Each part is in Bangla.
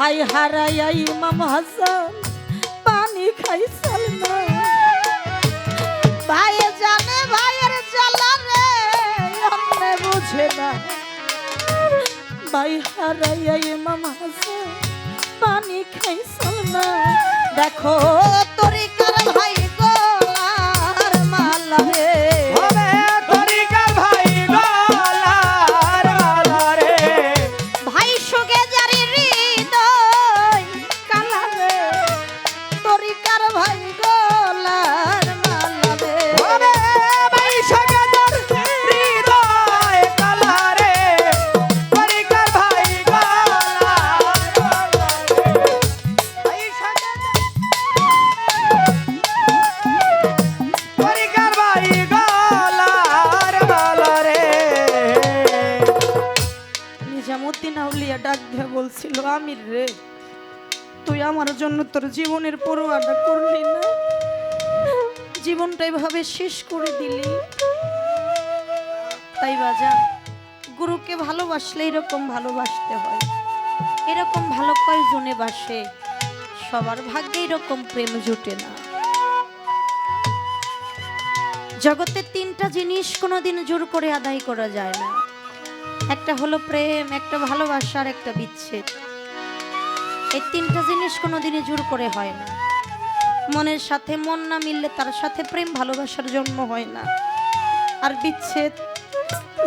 ভাই হারাইয়া ইমাম হাসান, পানি খাই সালমান। ভাই জানে ভাইয়ের জ্বালা রে, অন্যে বুঝে না। ভাই হারাইয়া ইমাম হাসান, পানি খাই সালমান। দেখো তরিকার ভাই নিজামুদ্দিন ডাক দিয়ে বলছিল, আমির রে, তুই আমার জন্য তোর জীবনের পরোয়াটা করলি না? জীবনটা এভাবে শেষ করে দিলি? তাই বাজান, গুরুকে ভালোবাসলে এরকম ভালোবাসতে হয়। এরকম ভালো কয়জনে বাসে? সবার ভাগ্যে এরকম প্রেম জুটে না। জগতে তিনটা জিনিস কোনোদিন জোর করে আদায় করা যায় না। একটা হলো প্রেম, একটা ভালোবাসা আর একটা বিচ্ছেদ। এই তিনটা জিনিস কোনোদিনই জোর করে হয় না। মনের সাথে মন না মিললে তার সাথে প্রেম, ভালোবাসার জন্ম হয় না। আর বিচ্ছেদ,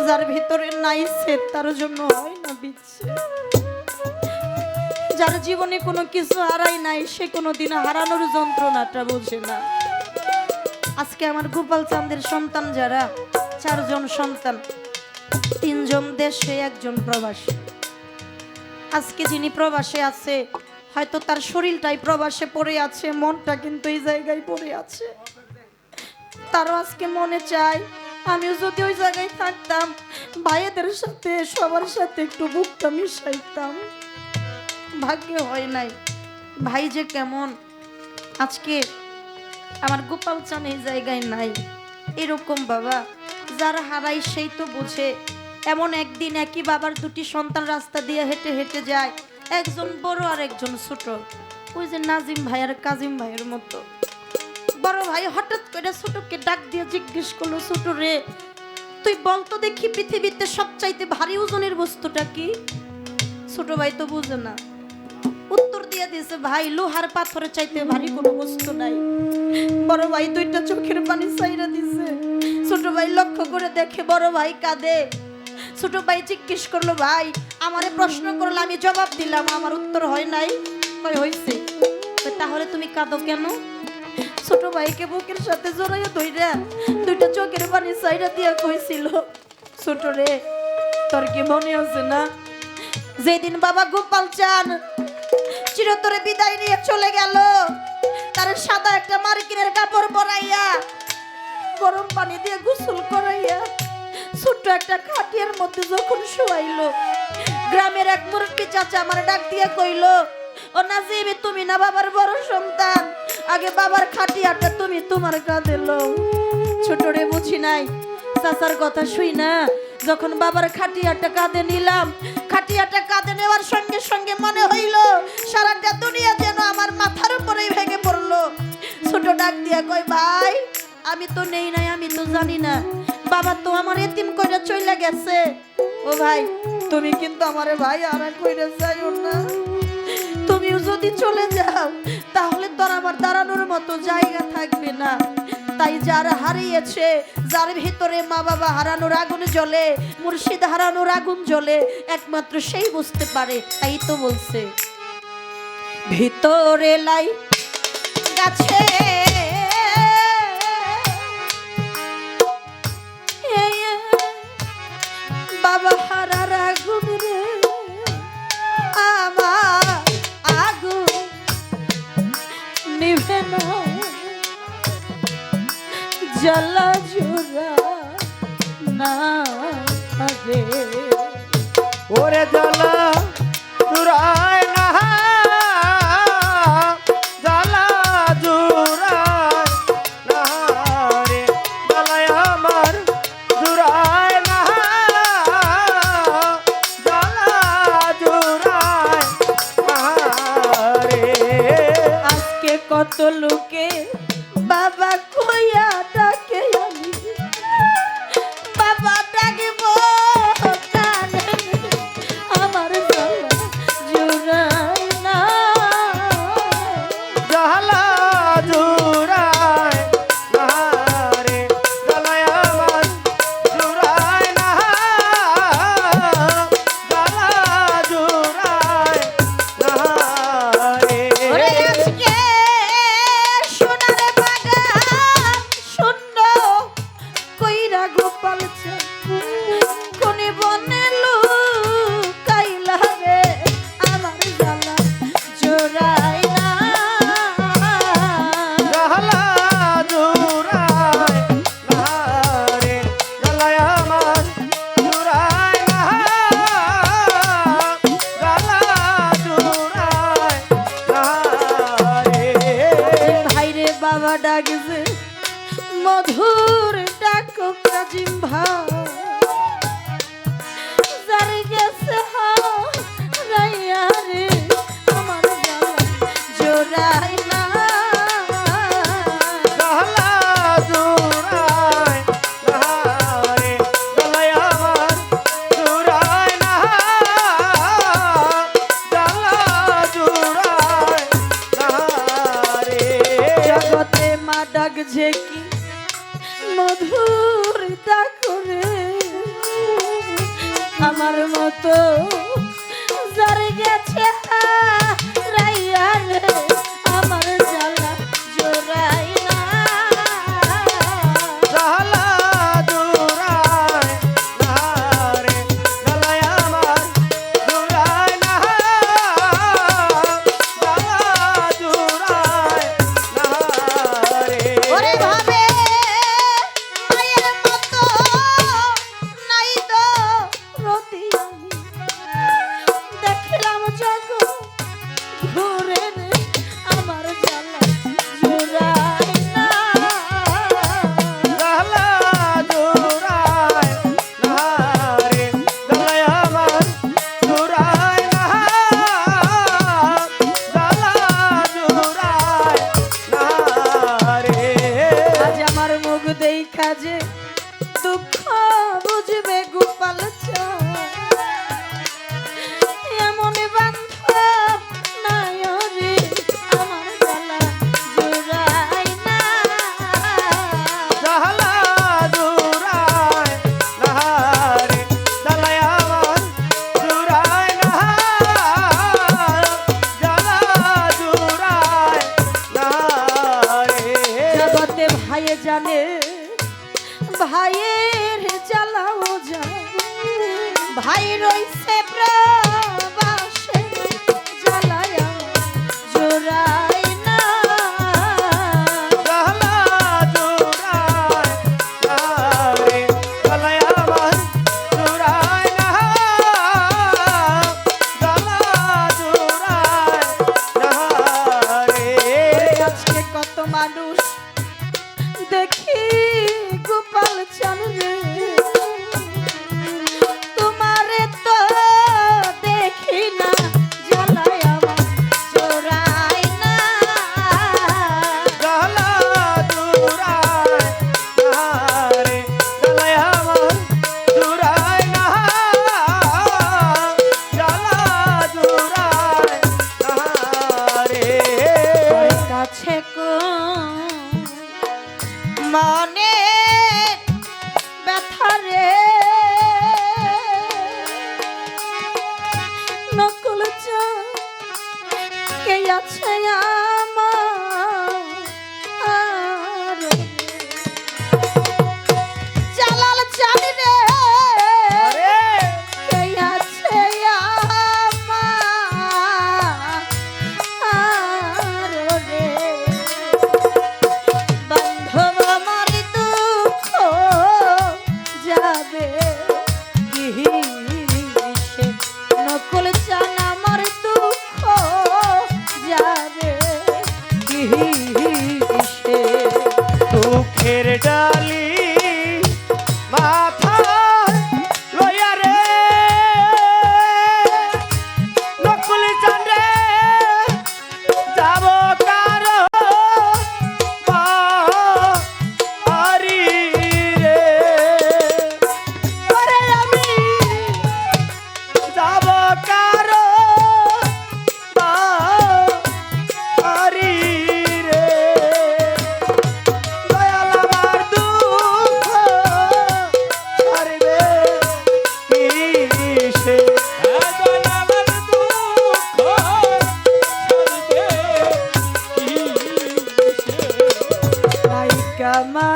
যার ভিতরে নাই ছেদ তার জন্য হয় না বিচ্ছেদ। যার জীবনে কোনো কিছু হারাই নাই, সে কোনো দিন হারানোর যন্ত্রণাটা বোঝে না। আজকে আমার গোপাল চাঁদের সন্তান যারা, চারজন সন্তান তিনজন দেশে, একজন প্রবাসী। আজকে যিনি প্রবাসে আছে, হয়তো তার শরীরটাই প্রবাসে পড়ে আছে, মনটা কিন্তু এই জায়গায় পড়ে আছে। তারও আজকে মনে চায় আমিও যদি ওই জায়গায় থাকতাম ভাইয়েদের সাথে, সবার সাথে একটু বুকটা মিশাইতাম। ভাগ্যে হয় নাই, ভাই যে কেমন, আজকে আমার গোপাল চান এই জায়গায় নাই। এরকম বাবা, যারা হারাই সেই তো বোঝে। এমন একদিন একই বাবার দুটি সন্তান রাস্তা দিয়ে হেঁটে হেঁটে যায়। একজন বড় আর একজন ছোট। ওই যে নাজিম ভাই আর কাজিম ভাইয়ের মতো। বড় ভাই হঠাৎ করে ছোটকে ডাক দিয়ে জিজ্ঞেস করল, ছোট রে, তুই বল তো দেখি পৃথিবীতে সবচাইতে ভারী ওজনের বস্তুটা কি? ছোট ভাই তো বুঝে না। উত্তর দিয়ে দিয়েছে, ভাই, লোহার পাথরের চাইতে ভারী কোনো বস্তু নাই। বড় ভাই দুইটা চোখের পানি চাইরা দিছে। ছোট ভাই লক্ষ্য করে দেখে বড় ভাই কাঁদে। ছোট ভাই জিজ্ঞেস করল, ভাই, আমারে প্রশ্ন করল আমি জবাব দিলাম, আমার উত্তর হয় নাই। হইছে। তাহলে তুমি কাঁদো কেন? ছোট ভাইকে বুকের সাথে জড়াইয়া ধইরা দুইটা চোখের পানি চাইরা দিয়া কইছিল, ছোট রে, তোর কি মনে আছে না? যেদিন বাবা গোপাল চান, চিরতরে বিদায় নিয়ে চলে গেল। তার সাদা একটা মার্কিনের কাপড় পরাইয়া গরম পানি দিয়ে গোসল করাইয়া ছোট্ট একটা খাটিয়ার মধ্যে যখন শোয়াইলো, গ্রামের এক মুরব্বী চাচা আমার ডাক দিয়ে কইলো, ও নাজিবি, তুমি না বাবার বড় সন্তান? আগে বাবার খাটিয়াটা তুমি তোমার কাঁধে লও। ছোট রে বুঝি নাই, চাচার কথা শুই না। যখন বাবার খাটিয়াটা কাঁধে নিলাম, খাটিয়াটা কাঁধে নেওয়ার সঙ্গে সঙ্গে মনে হইল, সারাটা দুনিয়া যেন আমার মাথার উপরেই ভেঙে পড়ল। ছোট ডাক দিয়া কই ভাই, আমি তো নেই নাই, আমি তো জানি না। বাবা তো আমার এতিম কইরা চইলা গেছে। ও ভাই, তুমি কিন্তু আমারে ভাই আর কইরা যাইও না। তুমিও যদি চলে যাও, তাহলে তোর আমার দাঁড়ানোর মতো জায়গা থাকবে না। তাই যারা হারিয়েছে, যার ভিতরে মা বাবা হারানোর আগুন জ্বলে, মুর্শিদ হারানোর আগুন জ্বলে, একমাত্র সেই বুঝতে পারে, তাই তো বলছে। ভিতরে লাই, গাছে নিভে না জ্বালা জোড়া না রে। ওরে জ্বালা কত লোকে Oh. ভাই রইছে প্রবাসে মনে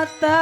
মাতা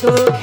Thank.